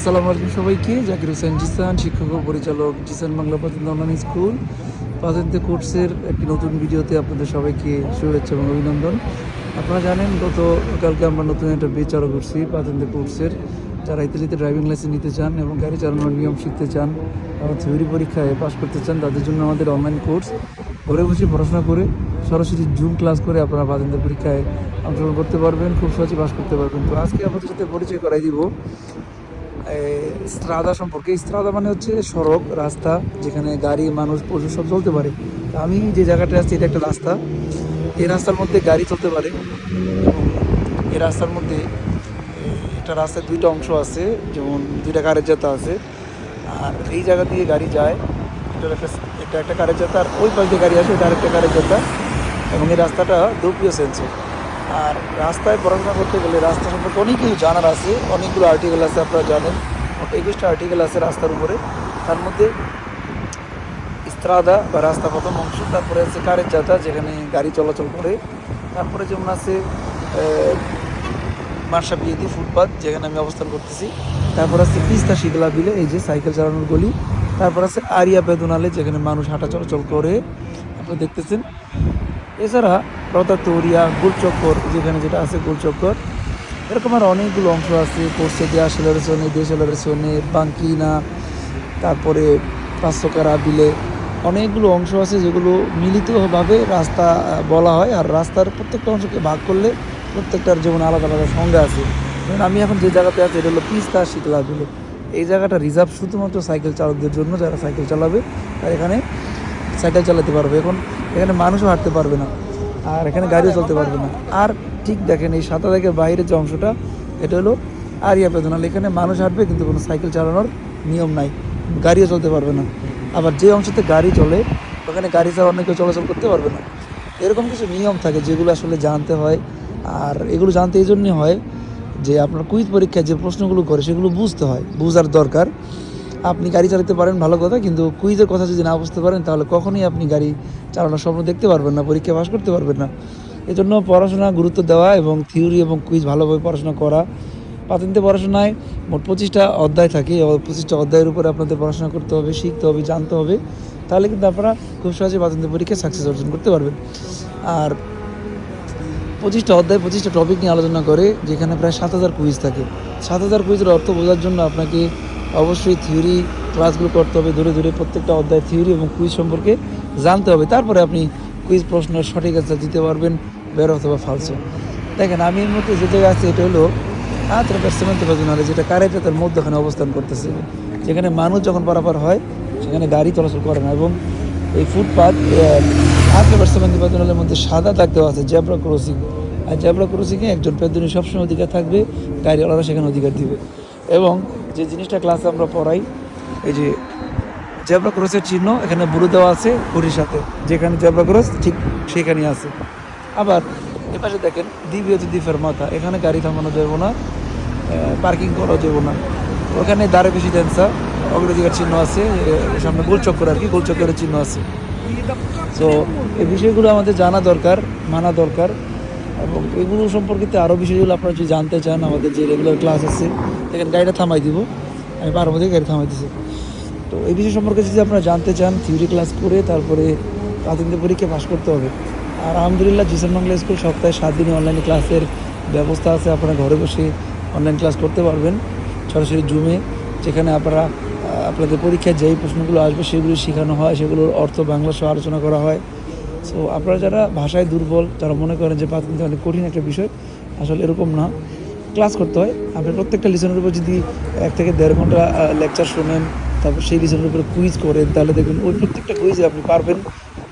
আসসালামু আলাইকুম সবাইকে। জাকির হোসেন জিসান, শিক্ষক ও পরিচালক জিসান বাংলা প্রাথমিক অনলাইন স্কুল। প্রাথমিক কোর্সের একটি নতুন ভিডিওতে আপনাদের সবাইকে শুভেচ্ছা এবং অভিনন্দন। আপনারা জানেন গত কালকে আমরা নতুন একটা বেচ চালু করছি প্রাথমিক কোর্সের। যারা ইতালিতে ড্রাইভিং লাইসেন্স নিতে চান এবং গাড়ি চালানোর নিয়ম শিখতে চান এবং থিওরি পরীক্ষায় পাশ করতে চান, তাদের জন্য আমাদের অনলাইন কোর্স ঘরে বসে পড়াশোনা করে সরাসরি জুম ক্লাস করে আপনারা প্রাথমিক পরীক্ষায় অংশগ্রহণ করতে পারবেন, খুব সহজে পাশ করতে পারবেন। তো আজকে আপনাদের সাথে পরিচয় করাই দিব। স্ত্রাদা সম্পর্কে। স্ত্রাদা মানে হচ্ছে সড়ক, রাস্তা, যেখানে গাড়ি, মানুষ, পশু সব চলতে পারে। আমি যে জায়গাটা আছি এটা একটা রাস্তা। এই রাস্তার মধ্যে গাড়ি চলতে পারে। এবং এই রাস্তার মধ্যে একটা রাস্তায় দুইটা অংশ আছে, যেমন দুইটা কারের যাতা আছে। আর এই জায়গা দিয়ে গাড়ি যায় এটা একটা একটা কারের যাতা আর ওই পাশ দিয়ে গাড়ি আসে, এটা আরেকটা কারের যাতা এবং এই রাস্তাটা দুপ্রিয় সেন্সে আর রাস্তায় পড়াশোনা করতে গেলে রাস্তা সম্পর্কে অনেক কিছু জানার আছে, অনেকগুলো আর্টিকেল আছে আপনারা জানেন। একুশটা আর্টিকেল আছে রাস্তার উপরে। তার মধ্যে ইস্ত্রাদা বা রাস্তা প্রথম অংশ, তারপরে আছে কারের যাতা যেখানে গাড়ি চলাচল করে। তারপরে যেমন আছে মার্শা বিয়েদি ফুটপাথ যেখানে আমি অবস্থান করতেছি। তারপর আছে পিস্তা শীতলা বিলে, এই যে সাইকেল চালানোর গলি। তারপর আছে আরিয়া বেদনালে, যেখানে মানুষ হাঁটা চলাচল করে। আপনারা দেখতেছেন। এছাড়া রতাতরিয়া, গোলচক্কর যেখানে যেটা আছে গোলচক্কর, এরকম আর অনেকগুলো অংশ আছে সেলারেশনে দিয়ে সেলারেশনে বাঙ্কিনা, তারপরে পাঁচশোকারা বিলে অনেকগুলো অংশ আছে যেগুলো মিলিতভাবে রাস্তা বলা হয়। আর রাস্তার প্রত্যেকটা অংশকে ভাগ করলে প্রত্যেকটার যেমন আলাদা আলাদা সংজ্ঞা আছে। যেমন আমি এখন যে জায়গাতে আছি, এটা হলো পিস্তা শীতলা বিলে। এই জায়গাটা রিজার্ভ শুধুমাত্র সাইকেল চালকদের জন্য, যারা সাইকেল চালাবে আর এখানে সাইকেল চালাতে পারবে। এখন এখানে মানুষও হাঁটতে পারবে না, আর এখানে গাড়িও চলতে পারবে না। আর ঠিক দেখেন এই সাঁতার থেকে বাইরের যে অংশটা, এটা হলো আরিয়া পেদনাল এখানে মানুষ হাঁটবে কিন্তু কোনো সাইকেল চালানোর নিয়ম নাই, গাড়িও চলতে পারবে না। আবার যে অংশতে গাড়ি চলে, ওখানে গাড়ি ছাড়া অন্য কেউ চলাচল করতে পারবে না। এরকম কিছু নিয়ম থাকে যেগুলো আসলে জানতে হয়, আর এগুলো জানতে এই জন্যই হয় যে আপনার কুইজ পরীক্ষায় যে প্রশ্নগুলো করে, সেগুলো বুঝতে হয়, বুঝার দরকার। আপনি গাড়ি চালাতে পারেন, ভালো কথা, কিন্তু কুইজের কথা যদি না বুঝতে পারেন, তাহলে কখনোই আপনি গাড়ি চালানোর স্বপ্ন দেখতে পারবেন না পরীক্ষা পাস করতে পারবেন না। এজন্য পড়াশোনা গুরুত্ব দেওয়া এবং থিওরি এবং কুইজ ভালোভাবে পড়াশোনা করা প্রাথমিক পড়াশোনায় মোট পঁচিশটা অধ্যায় থাকে পঁচিশটা অধ্যায়ের উপরে আপনাদের পড়াশোনা করতে হবে, শিখতে হবে, জানতে হবে, তাহলে কিন্তু আপনারা খুব সহজে প্রাথমিক পরীক্ষায় সাকসেস অর্জন করতে পারবেন। আর পঁচিশটা অধ্যায়, পঁচিশটা টপিক নিয়ে আলোচনা করে, যেখানে প্রায় সাত হাজার কুইজ থাকে। সাত হাজার কুইজের অর্থ বোঝার জন্য আপনাকে অবশ্যই থিওরি ক্লাসগুলো করতে হবে ধরে ধরে প্রত্যেকটা অধ্যায় থিওরি এবং কুইজ সম্পর্কে জানতে হবে। তারপরে আপনি কুইজ প্রশ্নের সঠিক অ্যান্সার দিতে পারবেন, বের অথবা ফালসো দেখেন, আমি এর মধ্যে যে জায়গায় আছি, এটা হলো আত্রা পেরসেমেন্ট বাজনারে যেটা কারেতে তার মধ্যখানে অবস্থান করতেছে। যেখানে মানুষ যখন পারাপার হয়, সেখানে গাড়ি চলাচল করে না এবং এই ফুটপাথ আত্রা পেরসেমেন্ট বাজনালের মধ্যে সাদা দেওয়া আছে জেব্রা ক্রসিং আর জেব্রা ক্রসিংয়ে একজন পেদনী সবসময় অধিকার থাকবে, গাড়িওয়ালারা সেখানে অধিকার দিবে। এবং যে জিনিসটা ক্লাসে আমরা পড়াই, এই যে জেব্রা ক্রসের চিহ্ন, এখানে বুড়ো দেওয়া আছে, ঘড়ির সাথে। যেখানে জেব্রা ক্রস ঠিক সেখানেই আছে। আবার এপাশে দেখেন দিবি হচ্ছে দ্বীপের মাথা, এখানে গাড়ি থামানো যাবে না পার্কিং করা যাবে না। ওখানে দাঁড়ে বেশি ড্যান্সা অগ্রাধিকার চিহ্ন আছে সামনে গোলচক্কর আর কি গোলচক্করের চিহ্ন আছে। তো এই বিষয়গুলো আমাদের জানা দরকার, মানা দরকার। এবং এগুলো সম্পর্কিত আরও বিষয়গুলো আপনারা যদি জানতে চান, আমাদের যে রেগুলার ক্লাস আছে এখানে গাড়িটা থামাই দিব। আমি পারব থেকে গাড়ি থামাই তো এই বিষয় সম্পর্কে যদি আপনারা জানতে চান থিওরি ক্লাস করে তারপরে প্রাথমিক পরীক্ষা পাস করতে হবে। আর আলহামদুলিল্লাহ, জিসান বাংলা স্কুল সপ্তাহে সাত দিনে অনলাইনে ক্লাসের ব্যবস্থা আছে। আপনারা ঘরে বসে অনলাইন ক্লাস করতে পারবেন, সরাসরি জুমে যেখানে আপনারা আপনাদের পরীক্ষায় যেই প্রশ্নগুলো আসবে, সেগুলো শেখানো হয়, সেগুলোর অর্থ বাংলা সহ আলোচনা করা হয়। সো আপনারা যারা ভাষায় দুর্বল, যারা মনে করেন যে প্রাথমিক অনেক কঠিন একটা বিষয়, আসলে এরকম না। ক্লাস করতে হয়। আপনি প্রত্যেকটা লিসনের উপর যদি এক থেকে দেড় ঘণ্টা লেকচার শোনেন, তারপর সেই লিসনের উপরে কুইজ করেন, তাহলে দেখবেন ওই প্রত্যেকটা কুইজে আপনি পারবেন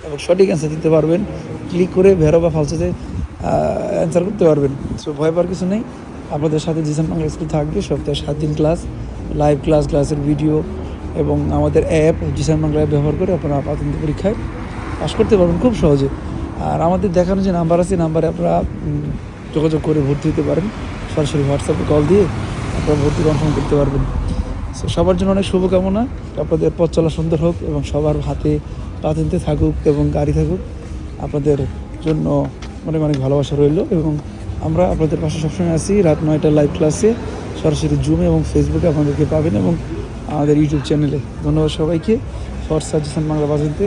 এবং সঠিক অ্যান্সার দিতে পারবেন। ক্লিক করে ভেরো বা ফালসোতে অ্যান্সার করতে পারবেন। সো ভয় পাওয়ার কিছু নেই। আপনাদের সাথে জিসান বাংলা স্কুল থাকবে। সপ্তাহে সাত দিন ক্লাস লাইভ ক্লাস ক্লাসের ভিডিও এবং আমাদের অ্যাপ জিসান বাংলা অ্যাপ ব্যবহার করে আপনারা প্রাথমিক পরীক্ষায় পাস করতে পারবেন খুব সহজে। আর আমাদের দেখানো যে নাম্বার আছে নাম্বারে আপনারা যোগাযোগ করে ভর্তি হতে পারেন। সরাসরি হোয়াটসঅ্যাপে কল দিয়ে আপনারা ভর্তি কনফার্ম করতে পারবেন। So, সবার জন্য অনেক শুভকামনা। আপনাদের পথ চলা সুন্দর হোক এবং সবার হাতে পাতিনতে থাকুক এবং গাড়ি থাকুক। আপনাদের জন্য অনেক অনেক ভালোবাসা রইল এবং আমরা আপনাদের পাশে সবসময় আছি। রাত নয়টা লাইভ ক্লাসে সরাসরি জুমে এবং ফেসবুকে আপনাদেরকে পাবেন এবং আমাদের ইউটিউব চ্যানেলে ধন্যবাদ সবাইকে। ফর সাজেশন বাংলা বাজাতে